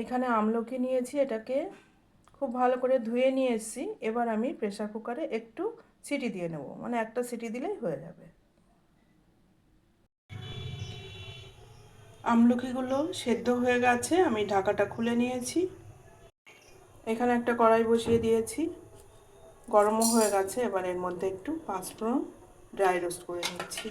এখানে আমলকি নিয়েছি, এটাকে খুব ভালো করে ধুয়ে নিয়ে এসেছি। এবার আমি প্রেসার কুকারে একটু সিটি দিয়ে নেব মানে একটা সিটি দিলেই হয়ে যাবে। আমলকিগুলো সেদ্ধ হয়ে গেছে, আমি ঢাকাটা খুলে নিয়েছি। এখানে একটা কড়াই বসিয়ে দিয়েছি। গরমও হয়ে গেছে, এবার এর মধ্যে একটু পাঁচফোড়ন ড্রাই রোস্ট করে নিচ্ছি।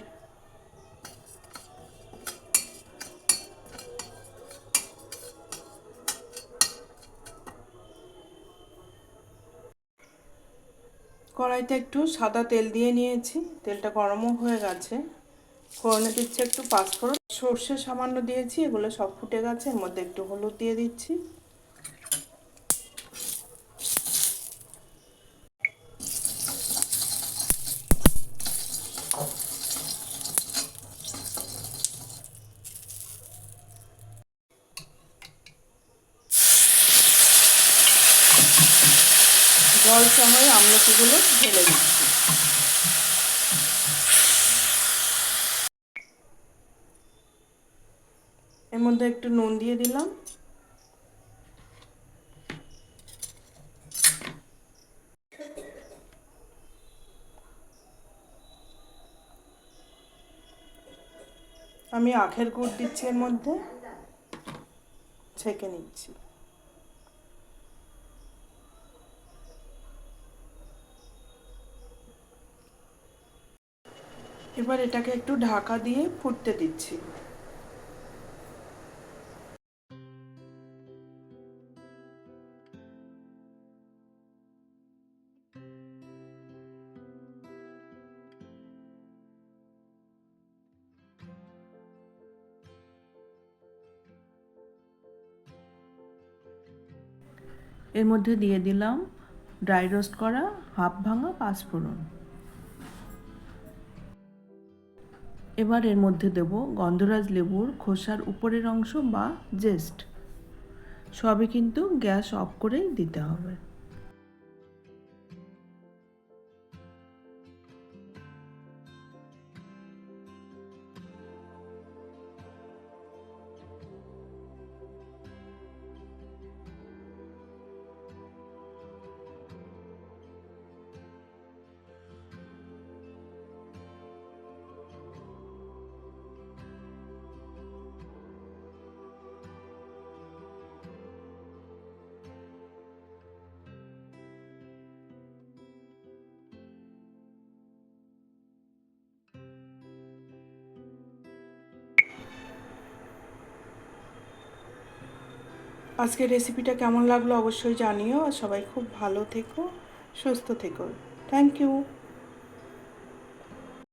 কড়াইতে একটু সাদা তেল দিয়ে নিয়েছি। তেলটা গরমও হয়ে গেছে। ফোড়নে দিচ্ছি একটু পাঁচফোড়ন। সর্ষে সামান্য দিয়েছি, এগুলো সব ফুটে গেছে। এর মধ্যে একটু হলুদ দিয়ে দিচ্ছি। জল সহ আমলকিগুলো ঢেলে দিচ্ছি এর মধ্যে একটু নুন দিয়ে দিলাম। আমি আখের গুড় দিচ্ছি এর মধ্যে। ছেঁকে নিচ্ছি। এবার এটাকে একটু ঢাকা দিয়ে ফুটতে দিচ্ছি। এর মধ্যে দিয়ে দিলাম ড্রাই রোস্ট করা হাফ ভাঙা পাঁচফোড়ন এবার এর মধ্যে দেব গন্ধরাজ লেবুর খোসার উপরের অংশ বা জেস্ট সবই কিন্তু গ্যাস অফ করেই দিতে হবে। আজকের রেসিপিটা কেমন লাগল অবশ্যই জানিও। আর সবাই খুব ভালো থেকো, সুস্থ থেকো। Thank you